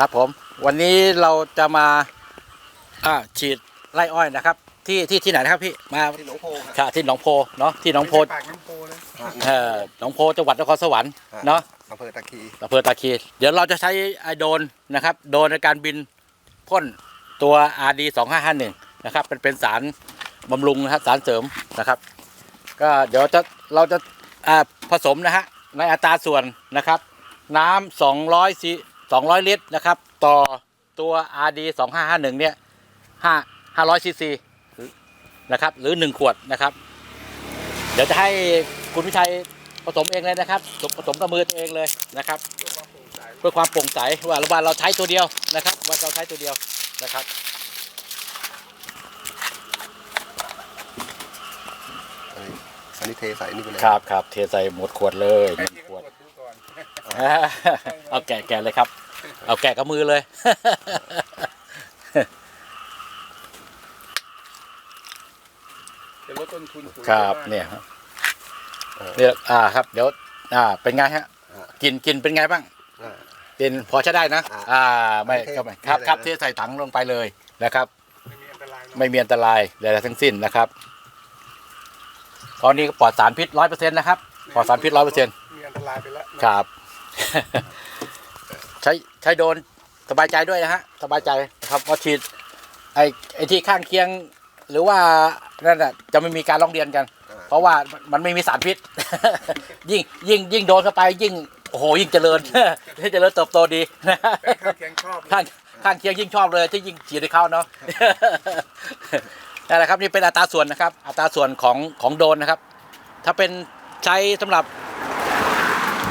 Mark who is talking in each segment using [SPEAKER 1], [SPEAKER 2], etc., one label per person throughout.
[SPEAKER 1] ครับผมวันนี้เราจะมาอ่าฉีดไร่อ้อยนะครับ ที่ที่ที่ไหนนะครับพี่มา
[SPEAKER 2] ที่หนองโพครับ
[SPEAKER 1] ค่ะที่หนองโพเนาะที่หนองโพ
[SPEAKER 3] ไม่ใช่ปากน้ำโพเลย
[SPEAKER 1] เอ่อหนองโพจังหวัดนครสวรรค์เนาะ
[SPEAKER 2] อำเภอตะคี
[SPEAKER 1] อำเภอตาคี เดี๋ยวเราจะใช้ไอโดรนนะครับ โดรนในการบินพ่นตัว RD 2551นะครับเป็นเป็นสารบำรุงนะครับสารเสริมนะครับ ก็เดี๋ยวจะเราจะอ่าผสมนะฮะในอัตราส่วนนะครับ น้ำ200ซี 200 ลิตรนะครับ ต่อตัว RD 2551เนี่ย5 500ซีซีนะครับหรือ 1 ขวดนะครับ เดี๋ยวจะให้คุณวิชัยผสมเองเลยนะครับผสมกับมือตัวเองเลยนะครับ เพื่อความโปร่งใสว่าว่าเราใช้ตัวเดียวนะครับว่าเราใช้ตัวเดียวนะครับ
[SPEAKER 2] อันนี้เทใส่นี่ไปเลย
[SPEAKER 1] ครับครับเทใส่หมดขวดเลยห
[SPEAKER 3] ให้
[SPEAKER 1] นึ่ง
[SPEAKER 3] พี่
[SPEAKER 1] ข
[SPEAKER 3] ก็
[SPEAKER 1] วด
[SPEAKER 3] ตรวจดูก่อน
[SPEAKER 1] เอาแกะแกะเลยครับ เอาแกะกับมือเลย
[SPEAKER 3] จะลดต้นทุนปุ๋ย
[SPEAKER 1] ครับ
[SPEAKER 3] ได้
[SPEAKER 1] เนี่ยครับเนี่ยอ่าครับ เดี๋ยว อ่า เป็นไงฮะกินกินเป็นไงบ้าง
[SPEAKER 2] อ่า
[SPEAKER 1] กินพอใช้ได้นะ
[SPEAKER 2] อ่า
[SPEAKER 1] อ่า ไม่
[SPEAKER 2] เท
[SPEAKER 1] ก็ไม่ครับ
[SPEAKER 2] เทเลย
[SPEAKER 1] ครับ
[SPEAKER 2] นะ
[SPEAKER 1] เทใส่ถังลงไปเลยนะครับ
[SPEAKER 3] ไม่มีอันตรายเนอะ
[SPEAKER 1] ไม่มีอันตรายใดๆทั้งสิ้นนะครับ ตอนนี้ก็ปลอดสารพิษร้อยเปอร์เซ็นต์นะครับ ปลอดสารพิษร้อยเปอร์เซ็นต์
[SPEAKER 3] มีอันตรายไปแล้ว
[SPEAKER 1] ครับ ใช้ ใช้โดนสบายใจด้วยนะฮะสบายใจนะครับเพราะฉีดไอ้ไอ้ที่ข้างเคียง หรือว่านั่นน่ะจะไม่มีการร้องเรียนกัน
[SPEAKER 2] อ่า
[SPEAKER 1] เพราะว่ามันไม่มีสารพิษ ยิ่งยิ่งยิ่งโดนเข้าไปยิ่งโอ้โหยิ่งเจริญ เจริญเติบโตดี
[SPEAKER 3] แต่ข้างเคียงชอบ
[SPEAKER 1] ข้างข้างเคียงยิ่งชอบเลยที่ยิ่งฉีดให้เขาเนาะ นั่นแหละครับนี่เป็นอัตราส่วนนะครับ อัตราส่วนของของโดรนนะครับ ถ้าเป็นใช้สำหรับ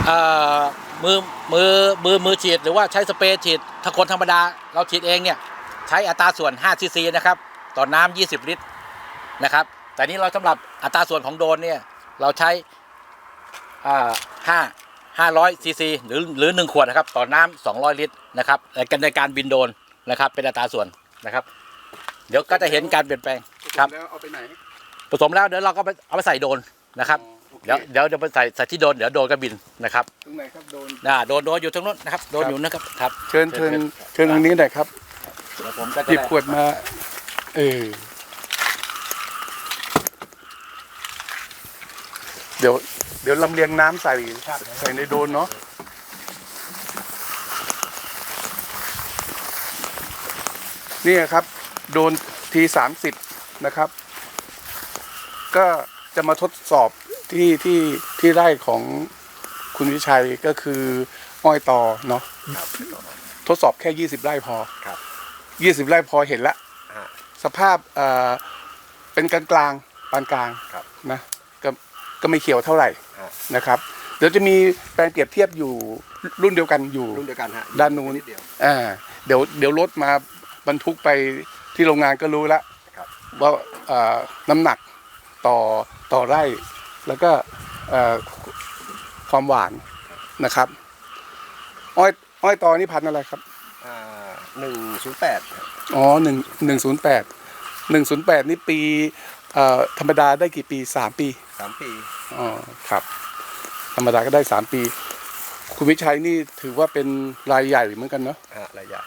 [SPEAKER 1] เอ่อ มือมือมือมือฉีดหรือว่าใช้สเปรย์ฉีดถ้าคนธรรมดาเราฉีดเองเนี่ยใช้อัตราส่วน5ซีซีนะครับต่อน้ำ20 ลิตรนะครับ แต่นี้เราสำหรับอัตราส่วนของโดรนเนี่ยเราใช้อ่าห้าห้าร้อยซีซีหรือหรือหนึ่งขวดนะครับต่อน้ำสองร้อยลิตรนะครับในการในการบินโดรนนะครับเป็นอัตราส่วนนะครับ เดี๋ยวก็จะเห็นการเปลี่ยนแปลงครับ
[SPEAKER 3] แล้วเอาไปไหน
[SPEAKER 1] ผสมแล้วเดี๋ยวเราก็ไปเอาไปใส่โดรนนะครับ
[SPEAKER 3] อ๋อโอค
[SPEAKER 1] เดี๋ยวเดี๋ยวเดี๋ยวไปใส่ใส่ที่โดรนเดี๋ยวโดรนก็บินนะครับ
[SPEAKER 3] ตรงไหนครับโดน
[SPEAKER 1] อ่าโดรนโดรนอยู่ตรงนู้นนะครับโดรนอยู่นะครับครับ
[SPEAKER 3] เชิญเชิญเชิญทางนี้หน่อยครับ
[SPEAKER 1] เดี๋ยวผมก็จะ
[SPEAKER 3] หยิบ
[SPEAKER 1] ได้
[SPEAKER 3] ขวดมา เออเดี๋ยว เดี๋ยวลำเลียงน้ำใส่ใส่ในโดนเนาะนี่ครับ โดนทีสามสิบนะครับ ก็จะมาทดสอบ ที่ที่ที่ไร่ของคุณวิชัยก็คืออ้อยต่อเนาะ
[SPEAKER 2] ครับ
[SPEAKER 3] ทดสอบแค่ยี่สิบไร่พอ
[SPEAKER 2] ครับ
[SPEAKER 3] ยี่สิบไร่พอเห็นละ
[SPEAKER 2] อ่า
[SPEAKER 3] สภาพเอ่อเป็นกลางกลางๆปานกลาง
[SPEAKER 2] ครับ
[SPEAKER 3] นะก็ก็ไม่เขียวเท่าไหร่
[SPEAKER 2] อ่า
[SPEAKER 3] นะครับเดี๋ยวจะมีแปลงเปรียบเทียบอยู่รุ่นเดียวกันอยู่
[SPEAKER 2] รุ่นเดียวกันฮะ
[SPEAKER 3] ด้านนู้น
[SPEAKER 2] นิดเดียว
[SPEAKER 3] อ่าเดี๋ยวเดี๋ยวรถมาบรรทุกไปที่โรงงานก็รู้ละ
[SPEAKER 2] ครับ
[SPEAKER 3] ว่าเอ่อน้ำหนักต่อต่อไร่ แล้วก็เอ่อความหวานนะครับ อ้อยอ้อยตอนี่พันธุ์อะไรครับ
[SPEAKER 2] อ่าหนึ่งศูนย์แปด
[SPEAKER 3] อ๋อหนึ่งหนึ่งศูนย์แปดหนึ่งศูนย์แปดนี่ปีเอ่อธรรมดาได้กี่ปีสามปี
[SPEAKER 2] สามปี
[SPEAKER 3] อ๋อครับ ธรรมดาก็ได้สามปี คุณวิชัยนี่ถือว่าเป็นรายใหญ่เหมือนกันเนาะ
[SPEAKER 2] ฮะรายใหญ่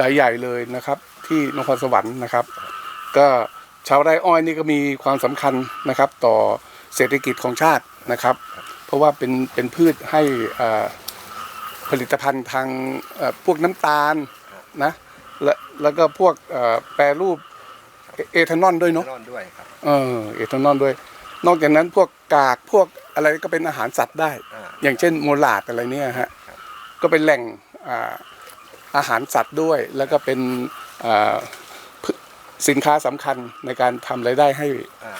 [SPEAKER 3] รายใหญ่เลยนะครับ ที่นครสวรรค์นะครับ ก็ชาวไร่อ้อยนี่ก็มีความสำคัญนะครับ ต่อ เศรษฐกิจของชาตินะครับ เพราะว่าเป็นเป็นพืชให้เอ่อผลิตภัณฑ์ทางเอ่อพวกน้ำตาลนะและแล้วก็พวกเอ่อแปรรูปเอเอทานอลด้วยเนาะ
[SPEAKER 2] นอนด้วยครับ
[SPEAKER 3] เออเอทานอลด้วย นอกจากนั้นพวกกากพวกอะไรก็เป็นอาหารสัตว์ได้
[SPEAKER 2] อ่า
[SPEAKER 3] อย่างเช่นโมลาดอะไรเนี่ยฮะ
[SPEAKER 2] ครับ
[SPEAKER 3] ก็เป็นแหล่งอ่าอาหารสัตว์ด้วย แล้วก็เป็นอ่าพืสินค้าสำคัญในการทำรายได้ให้
[SPEAKER 2] อ่า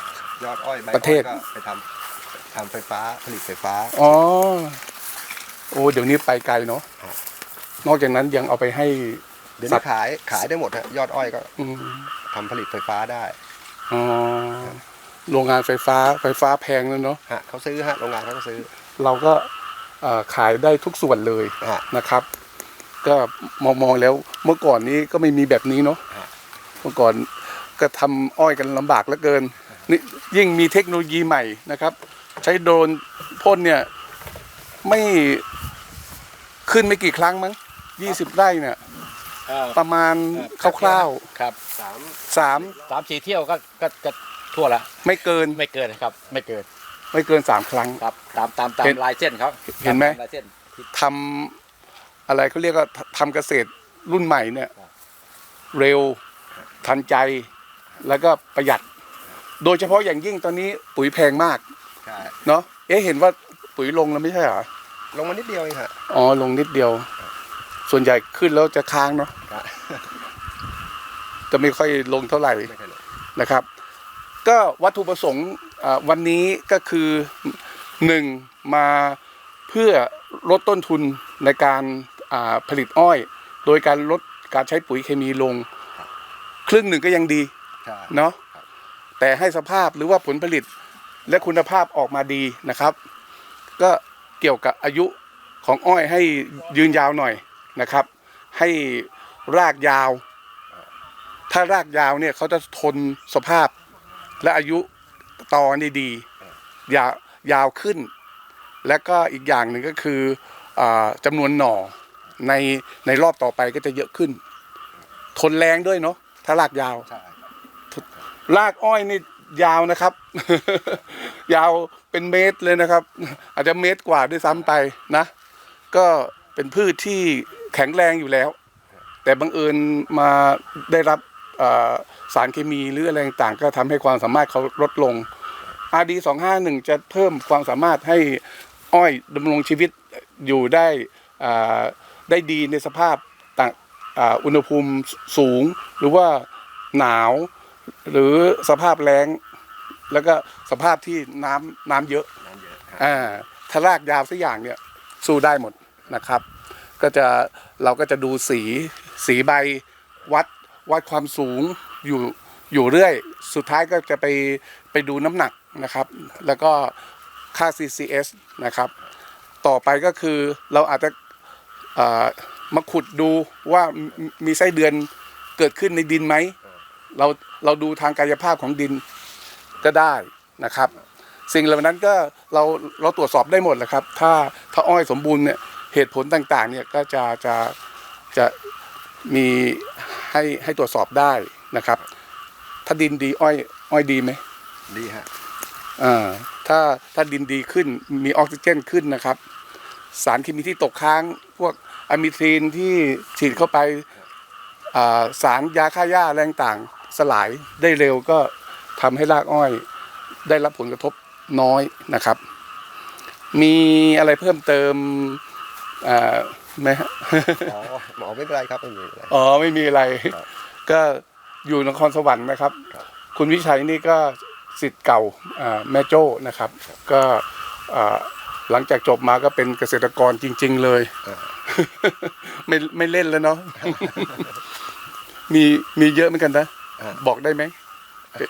[SPEAKER 2] ยอดอ้อยใบ
[SPEAKER 3] ประเทศ
[SPEAKER 2] อ้อยก็ไปทำทำไฟฟ้าผลิตไฟฟ้า
[SPEAKER 3] อ๋อ โอ้เดี๋ยวนี้ไปไกลเนาะ
[SPEAKER 2] ครับ
[SPEAKER 3] นอกจากนั้นยังเอาไปให้
[SPEAKER 2] เดี๋ยว
[SPEAKER 3] สั
[SPEAKER 2] นี้
[SPEAKER 3] ตว์
[SPEAKER 2] ขายขายได้หมดฮะยอดอ้อยก็
[SPEAKER 3] อืม
[SPEAKER 2] ทำผลิตไฟฟ้าได้
[SPEAKER 3] อ๋อโรงงานไฟฟ้าไฟฟ้าแพงแล้วเนาะ
[SPEAKER 2] ฮะเขาซื้อฮะโรงงานเขาก็ซื้อ
[SPEAKER 3] เราก็เอ่อขายได้ทุกส่วนเลย
[SPEAKER 2] ฮะ
[SPEAKER 3] นะครับ ก็มองมองแล้วเมื่อก่อนนี้ก็ไม่มีแบบนี้เนาะ
[SPEAKER 2] ฮะ
[SPEAKER 3] เมื่อก่อนก็ทำอ้อยกันลำบากเหลือเกิน นี่ยิ่งมีเทคโนโลยีใหม่นะครับ ใช้โดรนพ่นเนี่ยไม่ขึ้นไม่กี่ครั้งมั้งยี่สิบไร่เนี่ย
[SPEAKER 1] เออ
[SPEAKER 3] ประมาณคร่าว
[SPEAKER 1] ครับ
[SPEAKER 2] สาม
[SPEAKER 3] ๆสาม
[SPEAKER 1] สามสี่เที่ยวก็ก็ก็ทั่วละ
[SPEAKER 3] ไม่เกิน
[SPEAKER 1] ไม่เกินครับ ไม่เกิน
[SPEAKER 3] ไม่เกินสามครั้ง
[SPEAKER 1] ครับ ตามตามตาม
[SPEAKER 3] เห็น
[SPEAKER 1] ลายเส้นเขา
[SPEAKER 3] เห็นไหม
[SPEAKER 1] ตาลายเส้น
[SPEAKER 3] ทำอะไรเขาเรียกว่าททำเกษตรรุ่นใหม่เนี่ย
[SPEAKER 1] ครับ
[SPEAKER 3] เร็วทันใจแล้วก็ประหยัด โดยเฉพาะอย่างยิ่งตอนนี้ปุ๋ยแพงมาก
[SPEAKER 2] ใช่
[SPEAKER 3] เนาะเอ๊ะเห็นว่าปุ๋ยลงแล้วไม่ใช่เหรอ
[SPEAKER 2] ลงมานิดเดียวเองฮะ
[SPEAKER 3] อ๋อลงนิดเดียว ส่วนใหญ่ขึ้นแล้วจะค้างเนาะ
[SPEAKER 2] ครับ
[SPEAKER 3] จะไม่ค่อยลงเท่าไหร่
[SPEAKER 2] ไม่เคยลง
[SPEAKER 3] นะครับ ก็วัตถุประสงค์อ่าวันนี้ก็คือหนึ่งมาเพื่อลดต้นทุนในการอ่าผลิตอ้อย โดยการลดการใช้ปุ๋ยเคมีลง ครึ่งหนึ่งก็ยังดี
[SPEAKER 2] ใช่
[SPEAKER 3] เนาะ
[SPEAKER 2] ครับ
[SPEAKER 3] แต่ให้สภาพหรือว่าผลผลิตและคุณภาพออกมาดีนะครับ ก็เกี่ยวกับอายุของอ้อยให้ยืนยาวหน่อยนะครับ ให้รากยาว ถ้ารากยาวเนี่ยเขาจะทนสภาพและอายุตอนี่ดียาวยาวขึ้น และก็อีกอย่างหนึ่งก็คืออจำนวนหน่อในในรอบต่อไปก็จะเยอะขึ้น ทนแรงด้วยเนาะถ้ารากยาว
[SPEAKER 2] ใช่
[SPEAKER 3] รากอ้อยนี่ยาวนะครับ ยาวเป็นเมตรเลยนะครับ อาจจะเมตรกว่าด้วยซ้ำไปนะ ก็เป็นพืชที่แข็งแรงอยู่แล้ว แต่บังเอิญมาได้รับสารเคมีหรืออะไรต่างก็ทำให้ความสามารถเขาลดลง RD 251 จะเพิ่มความสามารถให้อ้อยดำรงชีวิตอยู่ได้ได้ดีในสภาพต่างอุณหภูมิสูง หรือว่าหนาว หรือสภาพแล้ง แล้วก็สภาพที่น้ำน้ำเยอะ
[SPEAKER 2] น้ำเยอะฮะ
[SPEAKER 3] อ่าถ้ารากยาวสักอย่างเนี่ยสู้ได้หมดนะครับ ก็จะเราก็จะดูสีสีใบวัดวัดความสูงอยู่อยู่เรื่อย สุดท้ายก็จะไปไปดูน้ำหนักนะครับ แล้วก็ค่า CCS นะครับ ต่อไปก็คือเราอาจจะเอ่อมาขุดดูว่ามีมีไส้เดือนเกิดขึ้นในดินไหม เราเราดูทางกายภาพของดินก็ได้นะครับ สิ่งเหล่านั้นก็เราเราตรวจสอบได้หมดแหละครับ ถ้าถ้าอ้อยสมบูรณ์เนี่ยเหตุผลต่างๆเนี่ยก็จะจะจะมีให้ให้ตรวจสอบได้นะครับ ถ้าดินดีอ้อยอ้อยดีไหม
[SPEAKER 2] ดีฮะ
[SPEAKER 3] อ่าถ้าถ้าดินดีขึ้นมีออกซิเจนขึ้นนะครับ สารเคมีที่ตกค้างพวกอะมิทรีนที่ฉีดเข้าไปอ่าสารยาฆ่าหญ้าแรงต่าง สลายได้เร็วก็ทำให้รากอ้อยได้รับผลกระทบน้อยนะครับ มีอะไรเพิ่มเติมอ่าไหมฮะ
[SPEAKER 2] หมอหมอไม่เป็นไรครับไม่มีอะไร
[SPEAKER 3] อ๋อไม่มีอะไร
[SPEAKER 2] ครับ
[SPEAKER 3] ก็อยู่นครสวรรค์นะครับ
[SPEAKER 2] ครับ
[SPEAKER 3] คุณวิชัยนี่ก็สิทธิ์เก่าอ่าแม่โจ้นะครับ ก็อ่าหลังจากจบมาก็เป็นเกษตรกรจริง ๆ เลย
[SPEAKER 2] อ่า
[SPEAKER 3] ไม่ไม่เล่นแล้วเนาะมีมีเยอะเหมือนกันนะ
[SPEAKER 2] อ่า
[SPEAKER 3] บอกได้ไหมเป็น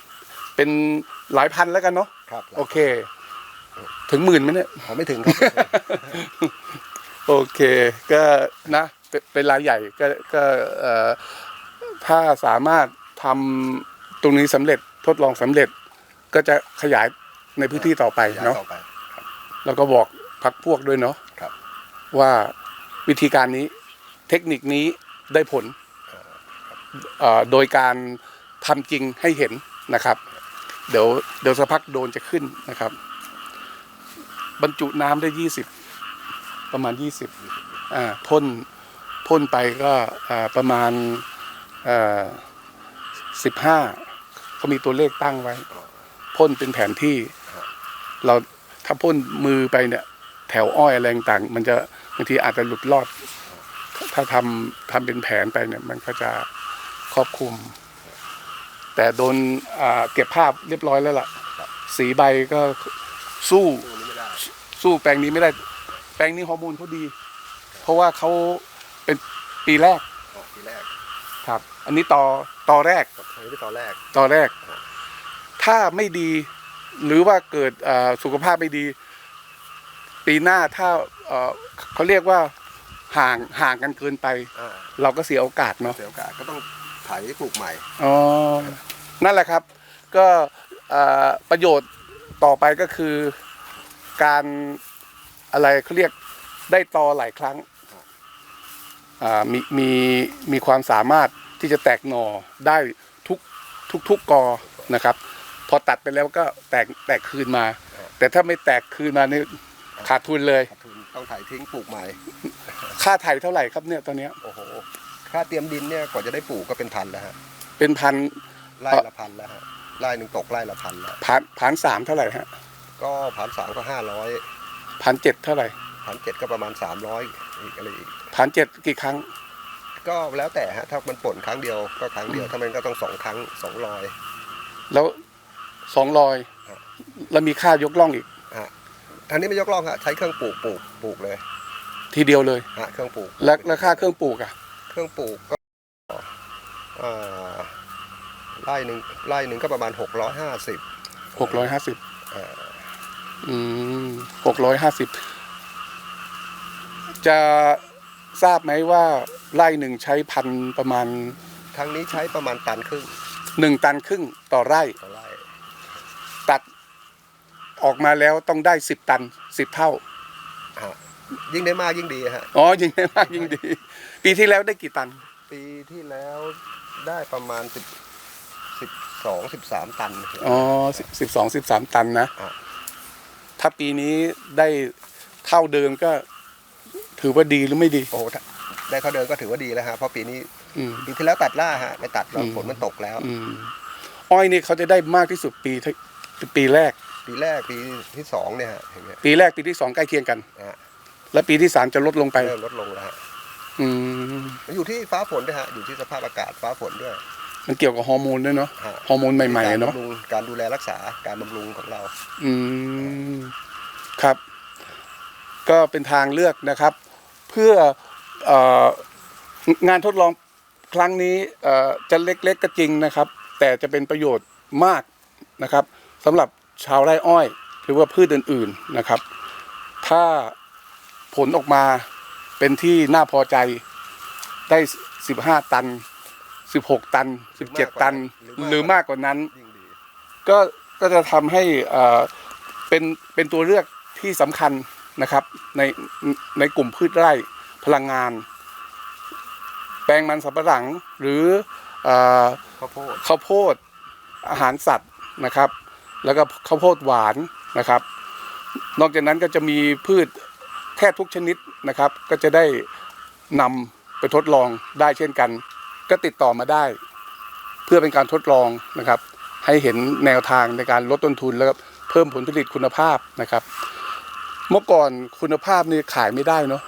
[SPEAKER 3] เป็นหลายพันแล้วกันเนาะ
[SPEAKER 2] ครับ
[SPEAKER 3] โอเค ถึงหมื่นไหมเนี่ย
[SPEAKER 2] ผมไม่ถึงครับ
[SPEAKER 3] โอเค ก็นะ เป็นเป็นรายใหญ่ก็ก็เอ่อถ้าสามารถทำตรงนี้สำเร็จทดลองสำเร็จ ก็จะขยายในพื้นที่ต่อไป
[SPEAKER 2] ย้าย
[SPEAKER 3] เนาะ
[SPEAKER 2] ต่อไป
[SPEAKER 3] แล้วก็บอกพักพวกด้วยเนาะ
[SPEAKER 2] ครับ
[SPEAKER 3] ว่าวิธีการนี้เทคนิคนี้ได้ผลเอ่อโดยการ ทำจริงให้เห็นนะครับ เดี๋ยวเดี๋ยวสักพักโดนจะขึ้นนะครับ บรรจุน้ำได้ยี่สิบประมาณยี่สิบอ่าพ่นพ่นไปก็อ่าประมาณสิบห้าเขามีตัวเลขตั้งไว้พ่นเป็นแผนที่ เราถ้าพ่นมือไปเนี่ย แถวอ้อยอะไรต่างมันจะบางทีอาจจะหลุดรอด ถ้าทำทำเป็นแผนไปเนี่ย มันก็จะครอบคลุม แต่โดนอ่าเก็บภาพเรียบร้อยแล้วล่ะ สีใบก็สู้
[SPEAKER 2] ตัวนี้ไม่ได้
[SPEAKER 3] สู้แปลงนี้ไม่ได้ แปลงนี้ฮอร์โมนเขาดี เพราะว่าเขาเป็นปีแรก
[SPEAKER 2] ออกทีแรก
[SPEAKER 3] ครับ อันนี้ต่อต่อแรก
[SPEAKER 2] กับอันนี้เป็นตอนแรก
[SPEAKER 3] ต่อแรก ถ้าไม่ดีหรือว่าเกิดอ่าสุขภาพไม่ดี ปีหน้าถ้าเอ่อเขาเรียกว่าห่างห่างกันเกินไป
[SPEAKER 2] อ่า
[SPEAKER 3] เราก็เสียโอกาสเนาะ
[SPEAKER 2] เสียโอกาสก็ต้องไถปลูกใหม่
[SPEAKER 3] อ๋อ นั่นแหละครับ ก็เอ่อประโยชน์ต่อไปก็คือการอะไรเขาเรียกได้ตอหลายครั้งอ่ามีมีมีความสามารถที่จะแตกหน่อได้ทุกทุกทุกกอนะครับ พอตัดไปแล้วก็แตกแตกคืนมา แต่ถ้าไม่แตกคืนมานี่ขาดทุนเลย
[SPEAKER 2] ขาดทุนต้องไถทิ้งปลูกใหม่
[SPEAKER 3] ค่าไถ่เท่าไหร่ครับเนี่ยตอนเนี้ย
[SPEAKER 2] โอ้โหค่าเตรียมดินเนี่ยกว่าจะได้ปลูกก็เป็นพันแล้วฮะ
[SPEAKER 3] เป็นพัน
[SPEAKER 2] ไร่ละพันแล้วฮะไร่หนึ่งตกไร่ละพันแล้ว
[SPEAKER 3] ผ่านผ่านสามเท่าไหร่ฮะ
[SPEAKER 2] ก็พันสามก็ห้าร้อย
[SPEAKER 3] ผ่านเจ็ดเท่าไหร่
[SPEAKER 2] พันเจ็ดก็ประมาณสามร้อยอีกอะไรอีก
[SPEAKER 3] ผ่านเจ็ดกี่ครั้ง
[SPEAKER 2] ก็แล้วแต่ฮะถ้ามันป่นครั้งเดียวก็ครั้งเดียวถ้ามันก็ต้องสองครั้งสองรอย
[SPEAKER 3] แล้วสองรอย
[SPEAKER 2] ครับ
[SPEAKER 3] แล้วมีค่ายกล่องอีก
[SPEAKER 2] ฮะทางนี้ไม่ยกล่องฮะใช้เครื่องปลูกปลูกปลูกเลย
[SPEAKER 3] ทีเดียวเลย
[SPEAKER 2] ฮะเครื่องปลูก
[SPEAKER 3] แล้วแล้วค่าเครื่องปลูกอะ
[SPEAKER 2] เครื่องปลูกก็เอ่อ ไร่หนึ่งไร่หนึ่งก็ประมาณหกร้อยห้าสิบ
[SPEAKER 3] หกร้อยห้าสิบ
[SPEAKER 2] เอ่อ
[SPEAKER 3] อืมหกร้อยห้าสิบจะทราบไหมว่าไร่หนึ่งใช้พันธุ์ประมาณ
[SPEAKER 2] ทางนี้ใช้ประมาณตันครึ่ง
[SPEAKER 3] หนึ่งตันครึ่งต่อไร่
[SPEAKER 2] ต่อไร่
[SPEAKER 3] ตัดออกมาแล้วต้องได้สิบตันสิบเท่า
[SPEAKER 2] ฮะยิ่งได้มากยิ่งดีฮะ
[SPEAKER 3] อ๋อ ยิ่งได้มากยิ่งดี ปีที่แล้วได้กี่ตัน
[SPEAKER 2] ปีที่แล้วได้ประมาณสิบสิบส องสิบสามตัน
[SPEAKER 3] อ๋อสิบสองสิบสามตันนะ
[SPEAKER 2] อะ
[SPEAKER 3] ถ้าปีนี้ได้เท่าเดิมก็ถือว่าดีหรือไม่ดี
[SPEAKER 2] โอ้โหถ้าได้เขาเดินก็ถือว่าดีแล้วฮะเพราะปีนี้
[SPEAKER 3] อืม
[SPEAKER 2] ปีที่แล้วตัดล่าฮะไม่ตัดแล้ว
[SPEAKER 3] อืม
[SPEAKER 2] ฝนมันตกแล้ว
[SPEAKER 3] อืมอ้อยนี่เขาจะได้มากที่สุดปีที่ปีแรก
[SPEAKER 2] ปีแรกปีที่สองเนี่ยฮะอย่างเงี้ย
[SPEAKER 3] ปีแรกปีที่สองใกล้เคียงกัน
[SPEAKER 2] นะฮะ
[SPEAKER 3] แล้วปีที่สามจะลดลงไป
[SPEAKER 2] เริ่มลดลงแล้วฮะ
[SPEAKER 3] อืม
[SPEAKER 2] มันอยู่ที่ฟ้าฝนด้วยฮะอยู่ที่สภาพอากาศฟ้าฝนด้วย
[SPEAKER 3] มันเกี่ยวกับฮอร์โมนด้วยเนาะ
[SPEAKER 2] ฮะ
[SPEAKER 3] ฮอร์โมนใหม่ๆอะเนาะ
[SPEAKER 2] การบำรุงการดูแลรักษาการบำรุงของเรา
[SPEAKER 3] อืมครับ ก็เป็นทางเลือกนะครับ เพื่อเอองานทดลองครั้งนี้เอ่อจะเล็กๆก็จริงนะครับ แต่จะเป็นประโยชน์มากนะครับสำหรับชาวไร่อ้อย หรือว่าพืชอื่นๆนะครับ ถ้าผลออกมาเป็นที่น่าพอใจได้ 15 ตัน 16 ตัน 17 ตัน หรือมากกว่านั้น
[SPEAKER 2] ยิ่งดี
[SPEAKER 3] ก็ก็จะทำให้เอ่อเป็นเป็นตัวเลือกที่สำคัญนะครับในในกลุ่มพืชไร่พลังงาน แปลงมันสำปะหลังหรือเออ
[SPEAKER 2] ข้าวโพด
[SPEAKER 3] ข้าวโพดอาหารสัตว์นะครับ แล้วก็ข้าวโพดหวานนะครับ นอกจากนั้นก็จะมีพืชแทบทุกชนิดนะครับ ก็จะได้นำไปทดลองได้เช่นกัน ก็ติดต่อมาได้ เพื่อเป็นการทดลองนะครับ ให้เห็นแนวทางในการลดต้นทุนแล้วก็เพิ่มผลผลิตคุณภาพนะครับ เมื่อก่อนคุณภาพนี่ขายไม่ได้เนาะ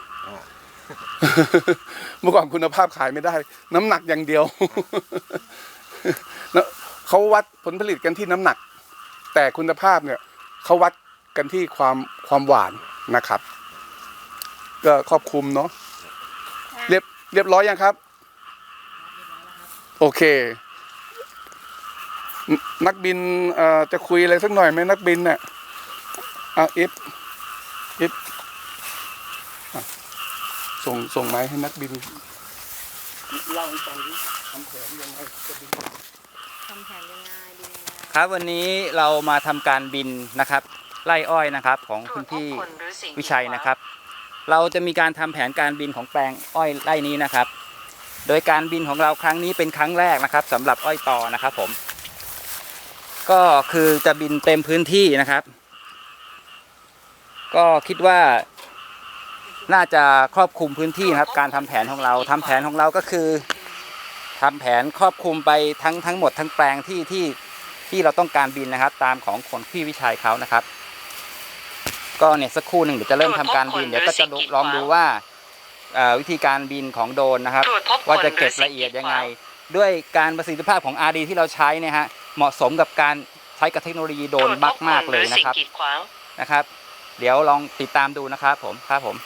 [SPEAKER 3] เมื่อก่อนคุณภาพขายไม่ได้ น้ำหนักอย่างเดียวแล้วเขาวัดผลผลิตกันที่น้ำหนัก แต่คุณภาพเนี่ยเขาวัดกันที่ความความหวานนะครับ ก็ครอบคลุมเนาะเรียบเรียบร้อยยังครับ โอเคนนักบินเอ่อจะคุยอะไรสักหน่อยไหมนักบินเนี่ยอะอิฟอิฟอะส่งส่งไม้ให้นักบินเล่าให้ฟังดิทำแผนยังไงจะบิน
[SPEAKER 4] ทำแผนยังไงดียังไง
[SPEAKER 5] ครับวันนี้เรามาทำการบินนะครับไล่อ้อยนะครับของคุณพี่วิชัยนะครับ เราจะมีการทำแผนการบินของแปลงอ้อยไร่นี้นะครับ โดยการบินของเราครั้งนี้เป็นครั้งแรกนะครับสำหรับอ้อยต่อนะครับผม ก็คือจะบินเต็มพื้นที่นะครับ ก็คิดว่า น่าจะครอบคลุมพื้นที่นะครับ การทำแผนของเราทำแผนของเราก็คือทำแผนครอบคลุมไปทั้งทั้งหมดทั้งแปลงที่ที่ที่เราต้องการบินนะครับ ตามของคนพี่วิชัยเขานะครับ ก็เนี่ยสักครู่หนึ่งเดี๋ยวจะเริ่มทำการบินเดี๋ยวก็จะลองดูว่า วิธีการบินของโดรนนะครับ
[SPEAKER 4] ตรวจพบ
[SPEAKER 5] ว่า
[SPEAKER 4] คน
[SPEAKER 5] จะ
[SPEAKER 4] หรื
[SPEAKER 5] เก็
[SPEAKER 4] อบสิ่
[SPEAKER 5] ละ
[SPEAKER 4] ง
[SPEAKER 5] เอียด
[SPEAKER 4] กีด
[SPEAKER 5] ยัง
[SPEAKER 4] ข
[SPEAKER 5] ไง
[SPEAKER 4] วาง
[SPEAKER 5] ด้วยการประสิทธิภาพของ RD ที่เราใช้เนี่ยฮะเหมาะสมกับการใช้กับเทคโนโลยีโดรนมากมากๆเลยนะครับ
[SPEAKER 4] ตวจพบคนหอสิ่งกีดขวาง
[SPEAKER 5] นะครับ เดี๋ยวลองติดตามดูนะครับผมครับผม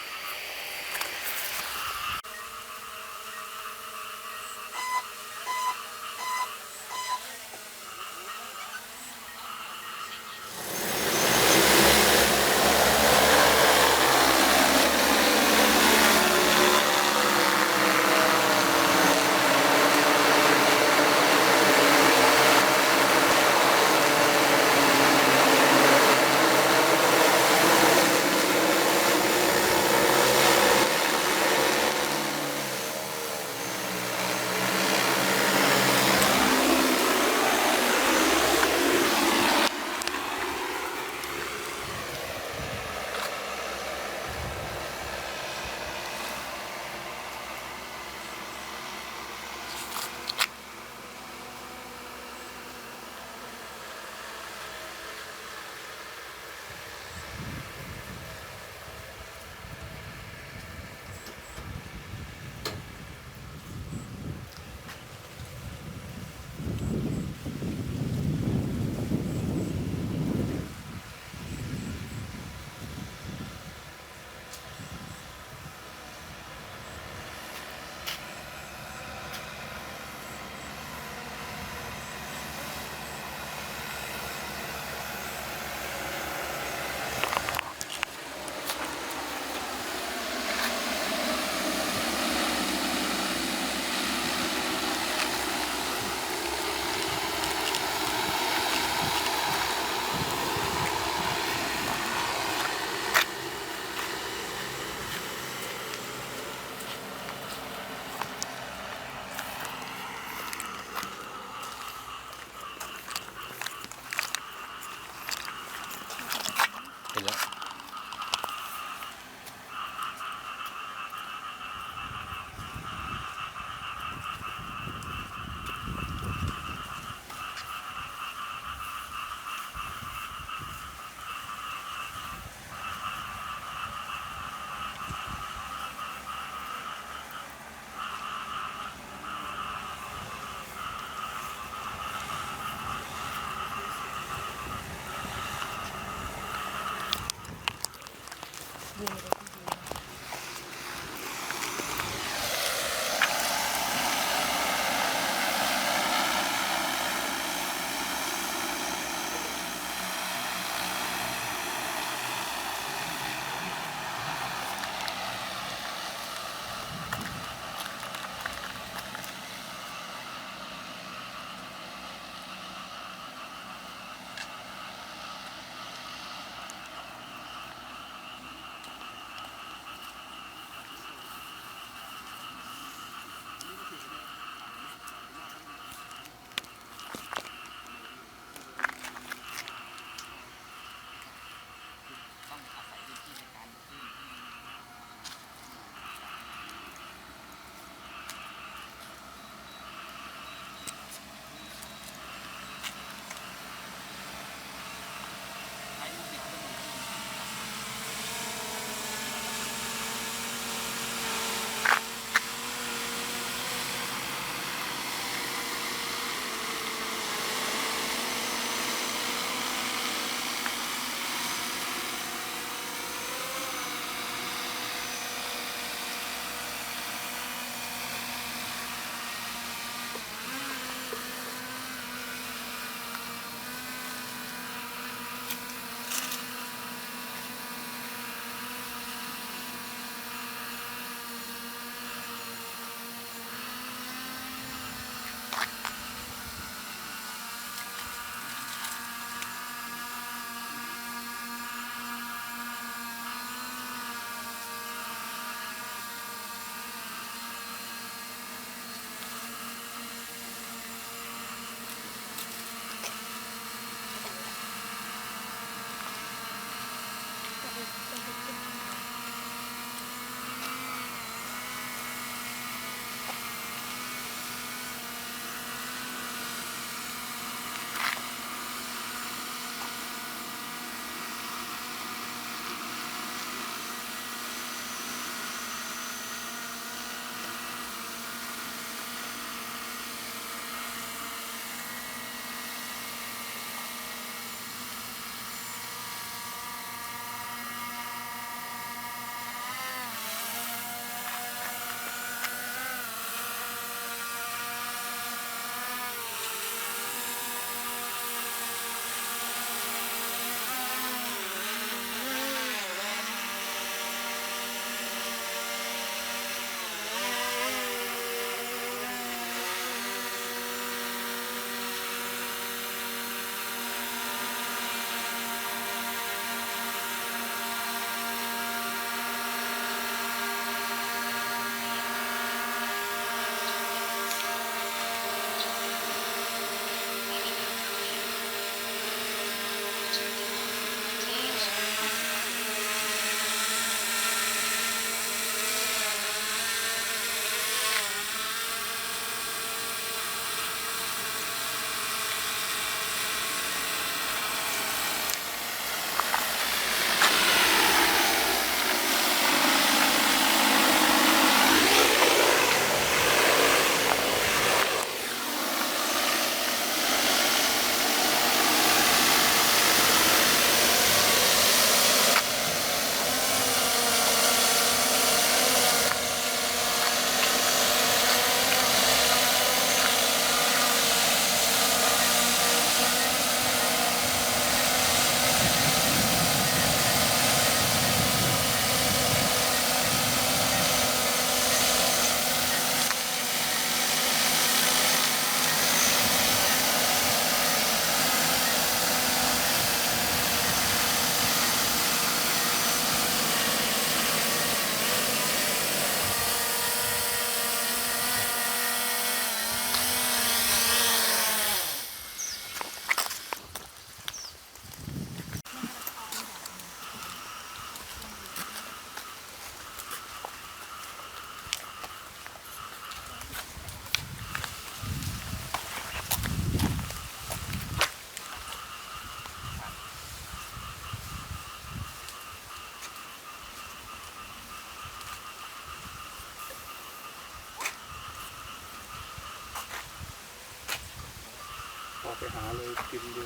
[SPEAKER 3] หาเลยกินดู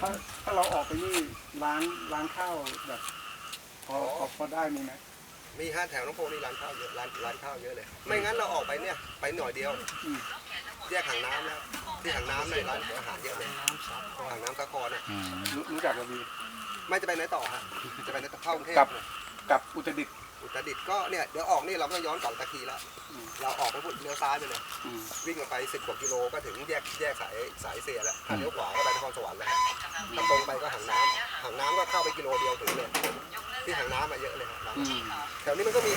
[SPEAKER 3] ถ้าถ้าเราออกไปนี่ร้านร้านข้าวแบบพอพอพอได้มีไหม
[SPEAKER 2] มีห้าแถวน้องโพนี่ร้านข้าวเยอะร้านร้านข้าวเยอะเลย ไม่งั้นเราออกไปเนี่ยไปหน่อยเดียว
[SPEAKER 3] อืม
[SPEAKER 2] แยกหางน้ำแล้วที่หางน้ำในร้านอาหารเยอะเลยหางน้ำสะคอเนี่ย
[SPEAKER 1] อืม
[SPEAKER 3] รู้รู้จักกับบี
[SPEAKER 2] ไม่จะไปไหนต่อฮะจะไปไหนต่อเข้ากรุงเทพ
[SPEAKER 3] กับกับอุตรดิตถ์
[SPEAKER 2] อุตรดิตถ์ก็เนี่ยเดี๋ยวออกนี่เราก็ย้อนกลับตะคีแล้ว
[SPEAKER 3] อืม
[SPEAKER 2] เราออกไปพุ่เลี้ยวซ้ายไปเลย
[SPEAKER 3] อืม
[SPEAKER 2] วิ่งออกไปสิบกว่ากิโลก็ถึงแยกแยกสายสายเสียแล้วถ้าเลี้ยวขวาก็ไปนครสวรรค์แล้วถ้าตรงไปก็หางน้ำหางน้ำก็เข้าไปกิโลเดียวถึงเลยที่หางน้ำมาเยอะเลยครับ
[SPEAKER 3] อืม
[SPEAKER 2] แถวนี้มันก็มี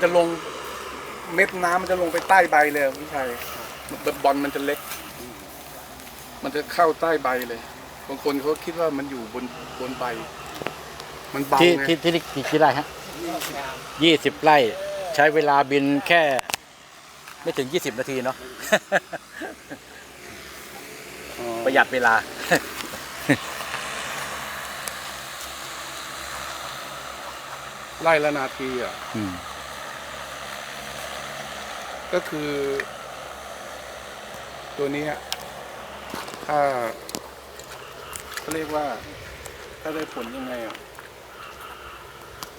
[SPEAKER 3] มันจะลงเม็ดน้ำมันจะลงไปใต้ใบเลยพี่ชัยแบบบอลมันจะเล็ก มันจะเข้าใต้ใบเลย บางคนเขาคิดว่ามันอยู่บนบนใบ มันเบา
[SPEAKER 1] ที่
[SPEAKER 3] ไง
[SPEAKER 1] ที่ที่นี่กี่กี่ไร่ฮะยี่สิบไร่ ใช้เวลาบินแค่ ไม่ถึงยี่สิบนาทีเนาะ
[SPEAKER 3] อ๋อ
[SPEAKER 1] ประหยัดเวลา
[SPEAKER 3] ไล่ละนาทีอะ
[SPEAKER 1] อืม
[SPEAKER 3] ก็คือ ตัวเนี้ยถ้าเขาเรียกว่า ถ้าได้ผลยังไงอะ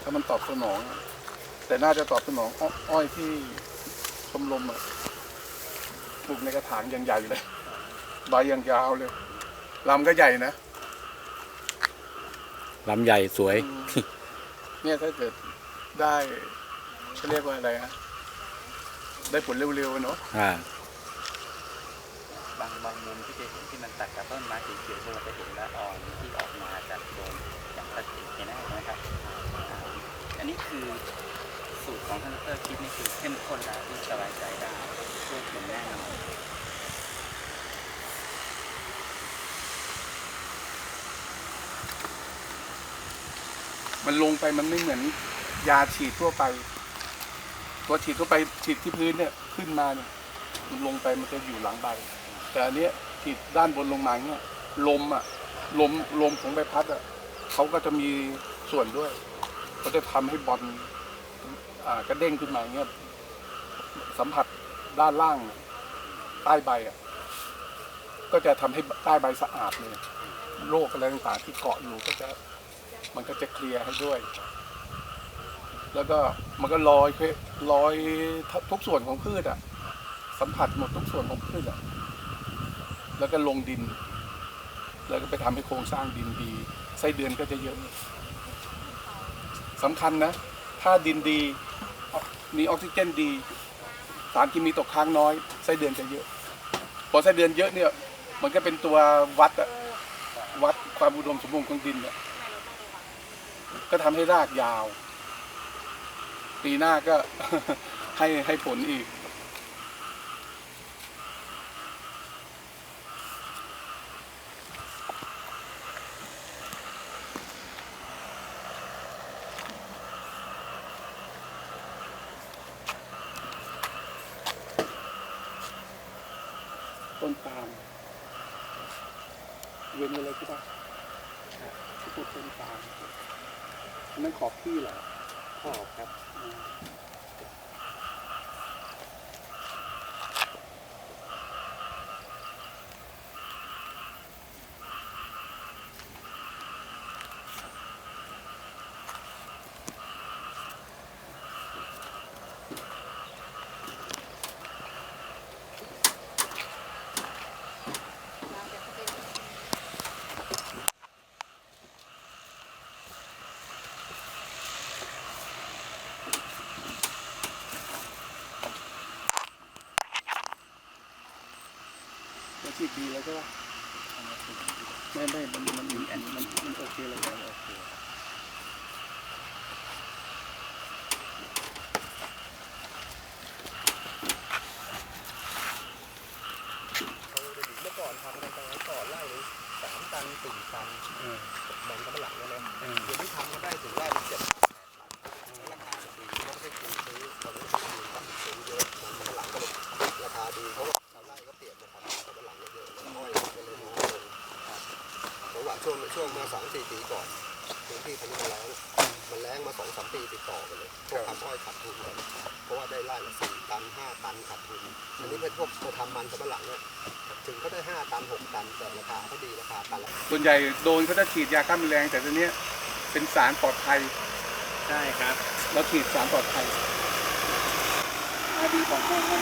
[SPEAKER 3] ถ้ามันตอบสนองอะแต่น่าจะตอบสนองอ้ออ้อยที่ชมรมอะปลูกในกระถางยังใหญ่เลยใบยังยาวเลยลำก็ใหญ่นะ
[SPEAKER 1] ลำใหญ่สวย
[SPEAKER 3] เนี่ยถ้าเกิดได้เขาเรียกว่าอะไรฮะ ได้ผลเร็วๆเนาะ
[SPEAKER 1] อ่า
[SPEAKER 5] บางบางมุมที่จะเห็นที่มันตัดกับต้นไม้สีเขียวเราจะเห็นละอองที่ออกมาจากโดนอย่างชัดเจนเห็นได้นะครับอ่าอันนี้คือสูตรของท่านดรคิดนี่คือเข้มข้นแล้วที่สบายใจได้ช่วยผลแน่นอน
[SPEAKER 3] มันลงไปมันไม่เหมือนยาฉีดทั่วไป ตัวฉีดทั่วไปฉีดที่พื้นเนี่ยขึ้นมาเนี่ยมันลงไปมันจะอยู่หลังใบ แต่อันเนี้ยฉีดด้านบนลงมาเนี่ยลมอะลมลมของใบพัดอะเขาก็จะมีส่วนด้วยเขาจะทำให้บอลอ่ากระเด้งขึ้นมาเงี้ยสัมผัสด้านล่าง ใต้ใบอะก็จะทำให้ใต้ใบสะอาดเลยโรคอะไรต่างๆที่เกาะอยู่ก็จะมันก็จะเคลียร์ให้ด้วย แล้วก็มันก็ลอยเลอยทุกส่วนของพืชอะ สัมผัสหมดทุกส่วนของพืชอะ แล้วก็ลงดิน แล้วก็ไปทำให้โครงสร้างดินดีไส้เดือนก็จะเยอะสำคัญนะ ถ้าดินดี มีออกซิเจนดี สารเคมีตกค้างน้อยไส้เดือนจะเยอะ พอไส้เดือนเยอะเนี่ย มันก็เป็นตัววัดอะวัดความอุดมสมบูรณ์ของดินเนี่ยก็ทำให้รากยาว ปีหน้าก็ให้ให้ผลอีก ต้นตาลเว้นไว้เลยที่บ้านที่ปลูกต้นตาลอันนั่นขอบที่เหรอ
[SPEAKER 5] ขอบครับ
[SPEAKER 3] แล้วฉีดดีแล้วใช่ปะไม่ไม่มันมันมันมันโอเคเลยโอเค
[SPEAKER 2] เมื่อก่อนทำกันตอนนั้นก่อนไล่เลยสามตันสี่ตัน
[SPEAKER 3] เออ
[SPEAKER 2] มันก็ไม่หลังแล้วนะ ช่วงช่วงมาสองสี่ปีก่อนพื้นที่พันธุ์มันแรงมันแรงมาสองสามปีติดต่อกันเลยพวกทำอ้อยขาดทุนกันเพราะว่าได้ไร่ละสี่ตันห้าตันขาดทุนอันนี้เป็นพวกมาทำมันสำปะหลังเนี่ยถึงเขาได้ห้าตันหกตันแต่ราคาเขาดีราคาตันละ
[SPEAKER 3] ส่วนใหญ่โดนเขาจะฉีดยาฆ่าแมลงแต่ตัวเนี้ยเป็นสารปลอดภัย
[SPEAKER 5] ใช่ครับ
[SPEAKER 3] เราฉีดสารปลอดภัยอาดีของพวกมั